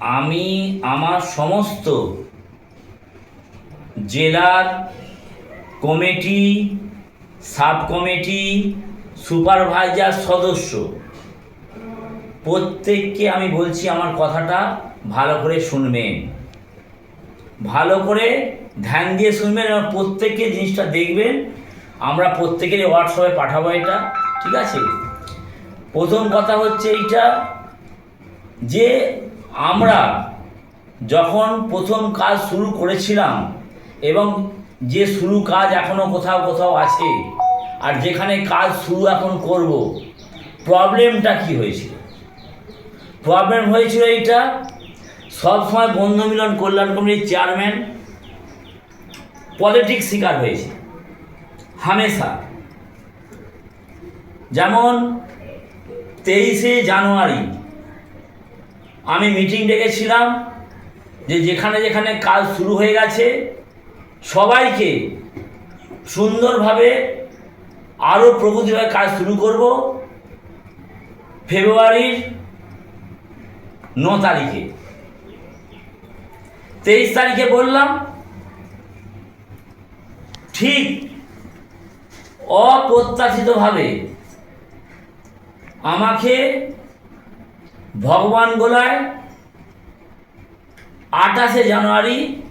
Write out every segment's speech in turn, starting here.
আমি আমার সমস্ত জেলার কমিটি সাব কমিটি সুপারভাইজার সদস্য, প্রত্যেককে আমি বলছি আমার কথাটা ভালো করে শুনবেন। ভালো করে ধ্যান দিয়ে শুনবেন এবং প্রত্যেককে জিনিসটা দেখবেন। আমরা প্রত্যেকেরই হোয়াটসঅ্যাপে পাঠাবো এটা, ঠিক আছে? প্রথম কথা হচ্ছে এইটা যে আমরা যখন প্রথম কাজ শুরু করেছিলাম এবং যে শুরু কাজ এখনও কোথাও কোথাও আছে আর যেখানে কাজ শুরু এখন করব প্রবলেমটা কি হয়েছিল? প্রবলেম হয়েছিল এইটা, সবসময় বন্ধু মিলন কল্যাণ কমিটির চেয়ারম্যান পলিটিক্স শিকার হয়েছে, হামেশা। যেমন তেইশে জানুয়ারি আমি মিটিং ডেকেছিলাম যে যেখানে যেখানে কাজ শুরু হয়ে গেছে, সবাইকে সুন্দরভাবে আরও প্রগতিভাবে কাজ শুরু করব ফেব্রুয়ারির ন তারিখে। তেইশ তারিখে বললাম, ঠিক অপ্রত্যাশিতভাবে আমাকে ভগবান গোলায় আঠাশে জানুয়ারি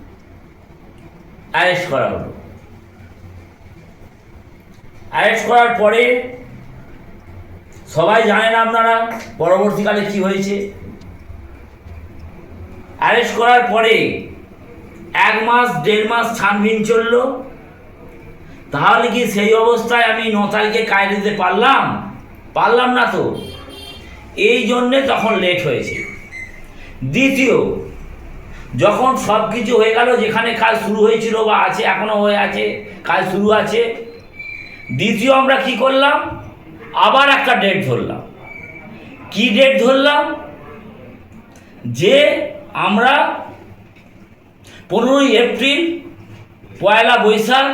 অ্যারেস্ট করা হলো। অ্যারেস্ট করার পরে সবাই জানেন আপনারা পরবর্তীকালে কি হয়েছে। অ্যারেস্ট করার পরে এক মাস, দেড় মাস ছানভিন চলল। তাহলে কি সেই অবস্থায় আমি ন তারিখে কায়দে দিতে পারলাম? পারলাম না তো। এই জন্যে তখন লেট হয়েছে। দ্বিতীয়, যখন সব কিছু হয়ে গেল, যেখানে কাজ শুরু হয়েছিল বা আছে এখনও হয়ে আছে কাজ শুরু আছে, দ্বিতীয় আমরা কি করলাম? আবার একটা ডেট ধরলাম। কি ডেট ধরলাম? যে আমরা পনেরোই এপ্রিল, পয়লা বৈশাখ,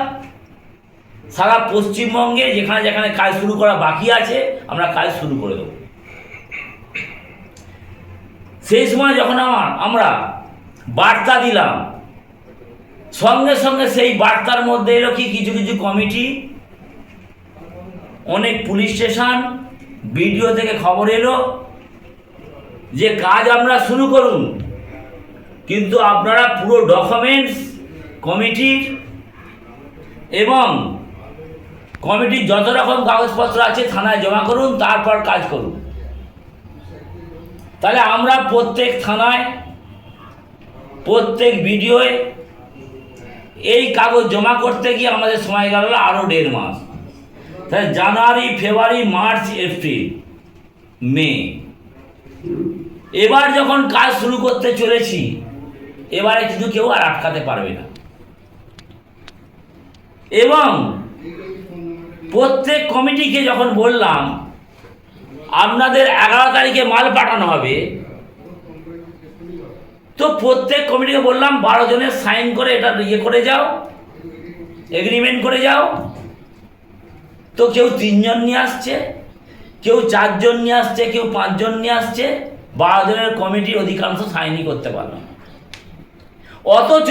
সারা পশ্চিমবঙ্গে যেখানে যেখানে কাজ শুরু করা বাকি আছে, আমরা কাজ শুরু করে দেবো। সেই সময় যখন আমার, আমরা বার্তা দিলাম, সঙ্গে সঙ্গে সেই বার্তার মধ্যে এলো কি, কিছু কিছু কমিটি, অনেক পুলিশ স্টেশন ভিডিও থেকে খবর এলো যে কাজ আমরা শুরু করুন। কিন্তু আপনারা পুরো ডকুমেন্টস, কমিটির এবং কমিটির যত রকম কাগজপত্র আছে থানায় জমা করুন, তারপর কাজ করুন। তাহলে আমরা প্রত্যেক থানায়, প্রত্যেক ভিডিওয়ে এই কাগজ জমা করতে গিয়ে আমাদের সময় গেল আরও দেড় মাস। তাহলে জানুয়ারি, ফেব্রুয়ারি, মার্চ, এপ্রিল, মে। এবার যখন কাজ শুরু করতে চলেছি, এবারে কিন্তু কেউ আর আটকাতে পারবে না। এবং প্রত্যেক কমিটিকে যখন বললাম আপনাদের এগারো তারিখে মাল পাঠানো হবে। তো প্রত্যেক কমিটিকে বললাম, বারো জনের সাইন করে এটা ইয়ে করে যাও এগ্রিমেন্ট করে যাও। তো কেউ তিনজন নিয়ে আসছে, কেউ চারজন নিয়ে আসছে, কেউ পাঁচজন নিয়ে আসছে, বারো জনের কমিটির অধিকাংশ সাইনই করতে পারলাম না। অথচ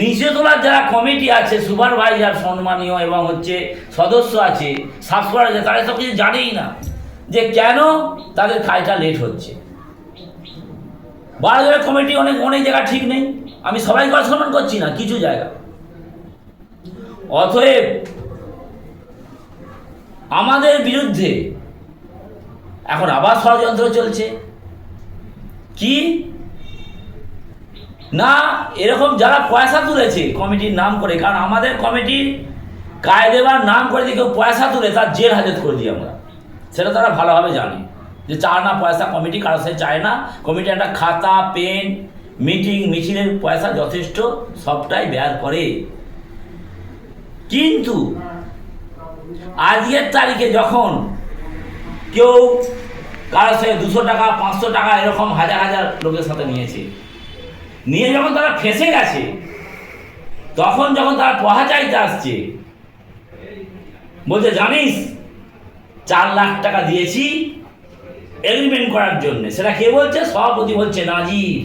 নিচে তোলার যারা কমিটি আছে, সুপারভাইজার, সম্মানীয় এবং হচ্ছে সদস্য আছে সাবস্ক্রাইব আছে, তারা সব কিছু জানেই না। যে কেন তাদের কাজটা লেট হচ্ছে। বারো জনের কমিটি অনেক অনেক জায়গা ঠিক নেই। আমি সবাইকে অসম্মান করছি না, কিছু জায়গা। অতএব আমাদের বিরুদ্ধে এখন আবার ষড়যন্ত্র চলছে। কি? না, এরকম যারা পয়সা তুলেছে কমিটির নাম করে, কারণ আমাদের কমিটির কায়দেবার নাম করে দিয়ে কেউ পয়সা তুলে তার জেল হাজত করে দিই আমরা। সেটা তারা ভালোভাবে জানে। যে চায় না পয়সা কমিটি কারও সে চায় না। কমিটি একটা খাতা পেন মিটিং মিছিলের পয়সা যথেষ্ট, সবটাই ব্যয় করে। কিন্তু আজকের তারিখে যখন কেউ কারও সে দুশো টাকা, পাঁচশো টাকা এরকম হাজার হাজার লোকের সাথে নিয়েছে, নিয়ে যখন তারা ফেসে গেছে, তখন যখন তারা পহা চাইতে আসছে, বলছে, জানিস চার লাখ টাকা দিয়েছি এগ্রিমেন্ট করার জন্য। সেটা কে বলছে? সভাপতি বলছে, নাজির।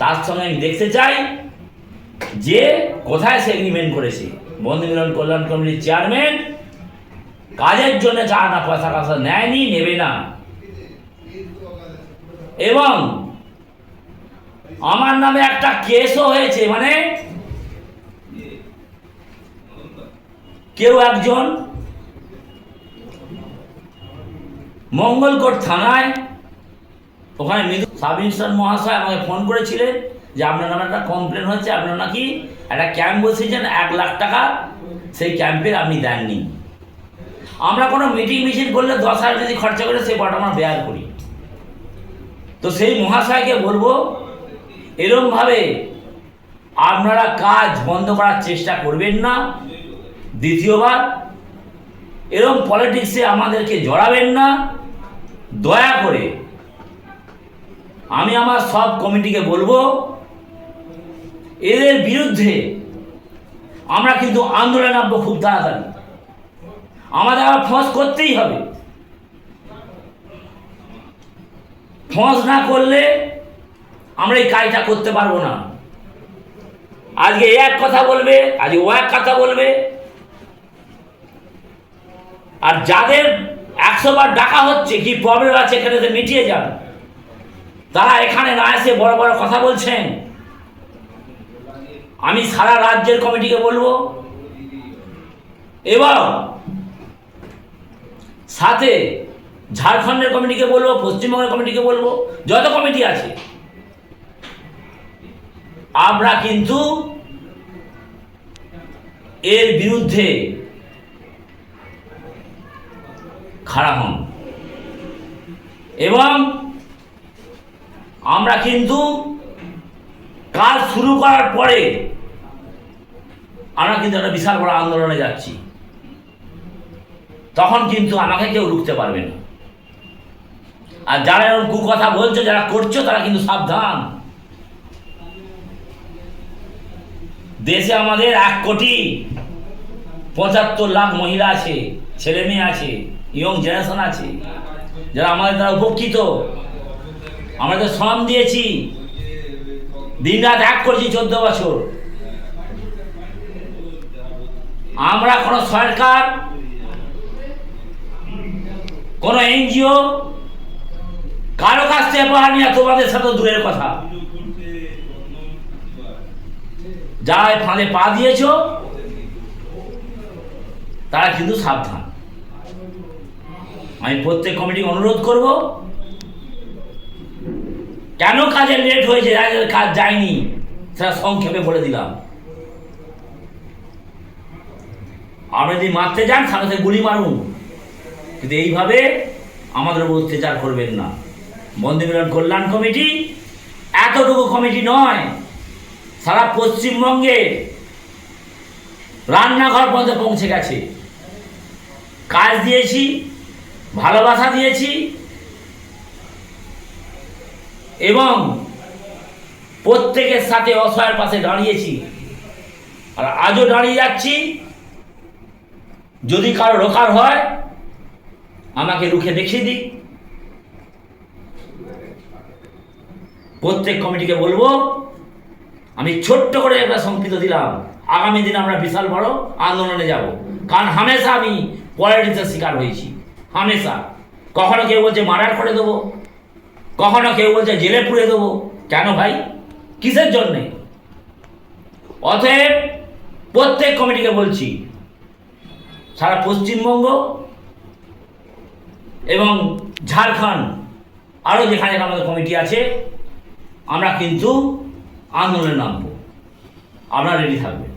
তার সঙ্গে আমি দেখতে চাই যে কোথায় সে এগ্রিমেন্ট করেছে। বন্ধু মিলন কল্যাণ কমিটির চেয়ারম্যান, কাজের জন্য যা না, পয়সা কাসা নেয়নি, নেবে না। এবং আমার নামে একটা কেসও হয়েছে মানে কেউ একজন মঙ্গলকোট থানায় ওখানে মৃদু সাব ইন্সপেক্টর মহাশয় আমাকে ফোন করেছিলেন যে আপনার নামে একটা কমপ্লেন হচ্ছে আপনার নাকি একটা ক্যাম্প বসেছেন এক লাখ টাকা সেই ক্যাম্পের আপনি দেননি। আমরা কোনো মিটিং মিছিল করলে দশ হাজার যদি খরচা করে সেই পাটা আমরা বেয়ার করি। তো সেই মহাশয়কে বলব, এরমভাবে আপনারা কাজ বন্ধ করার চেষ্টা করবেন না। দ্বিতীয়বার, এরম পলিটিক্সে আমাদেরকে জড়াবেন না, দয়া করে। আমি আমার সব কমিটিকে বলব, এদের বিরুদ্ধে আমরা কিন্তু আন্দোলনে নামবো খুব তাড়াতাড়ি। আমাদের আবার ফস করতেই হবে। ফস না করলে আমরা এই কাজটা করতে পারব না। আজকে এক কথা বলবে, আজকে ও এক কথা বলবে। আর যাদের একশো বার ডাকা হচ্ছে, কি প্রবলেম আছে এখানে তো মিটিয়ে যান তারা এখানে না এসে বড় বড় কথা বলছেন? আমি সারা রাজ্যের কমিটিকে বলব, এবং সাথে ঝাড়খণ্ডের কমিটিকে বলব, পশ্চিমবঙ্গের কমিটিকে বলব, যত কমিটি আছে। আমরা কিন্তু এর বিরুদ্ধে খাড়া হন। এবং আমরা কিন্তু কাজ শুরু করার পরে আমরা কিন্তু একটা বিশাল বড় আন্দোলনে যাচ্ছি। তখন কিন্তু আমাকে কেউ রুখতে পারবে না। আর যারা এরকম কুকথা বলছো, যারা করছ, তারা কিন্তু সাবধান। দেশে আমাদের এক কোটি পঁচাত্তর লাখ মহিলা আছে, ছেলে মেয়ে আছে। ইয়ং জেনারেশন আছে, যারা আমাদের দ্বারা উপকৃত আমরা তো শ্রম দিয়েছি দিন রাত এক করছি চোদ্দ বছর। আমরা কোনো সরকার, কোনো এনজিও, কারও কাছ থেকে পাওয়া নিয়ে তোমাদের সাথে দূরের কথা। যারা ফাঁদে পা দিয়েছ, তারা কিন্তু সাবধান। আমি প্রত্যেক কমিটি অনুরোধ করব, কেন কাজে লেট হয়েছে? কাজ যায়নি। সেটা সংক্ষেপে বলে দিলাম। আপনি যদি মারতে যান, সাথে সাথে গুলি মারুন। কিন্তু এইভাবে আমাদের উপর অত্যাচার করবেন না। বন্দী মিলন কল্যাণ কমিটি এতটুকু কমিটি নয়, সারা পশ্চিমবঙ্গে রান্নাঘর পর্যন্ত পৌঁছে গেছে। কাজ দিয়েছি ভালোবাসা দিয়েছি এবং প্রত্যেকের সাথে অসহায়ের পাশে দাঁড়িয়েছি। আর আজও দাঁড়িয়ে যাচ্ছি। যদি কারও রোকার হয়, আমাকে রুখে দেখিয়ে দিক। প্রত্যেক কমিটিকে বলব, আমি ছোট্ট করে একটা সংকেত দিলাম। আগামী দিন আমরা বিশাল বড় আন্দোলনে যাব। কারণ হামেশা আমি পলিটিক্সের শিকার হয়েছি। হামেশা। কখনো কেউ বলছে মার্ডার করে দেবো, কখনো কেউ বলছে জেলে পুড়ে দেবো। কেন ভাই? কিসের জন্যে? অতএব প্রত্যেক কমিটিকে বলছি, সারা পশ্চিমবঙ্গ এবং ঝাড়খণ্ড আরও যেখানে আমাদের কমিটি আছে, আমরা কিন্তু আন্দোলনে নামবো। আপনারা রেডি থাকবেন।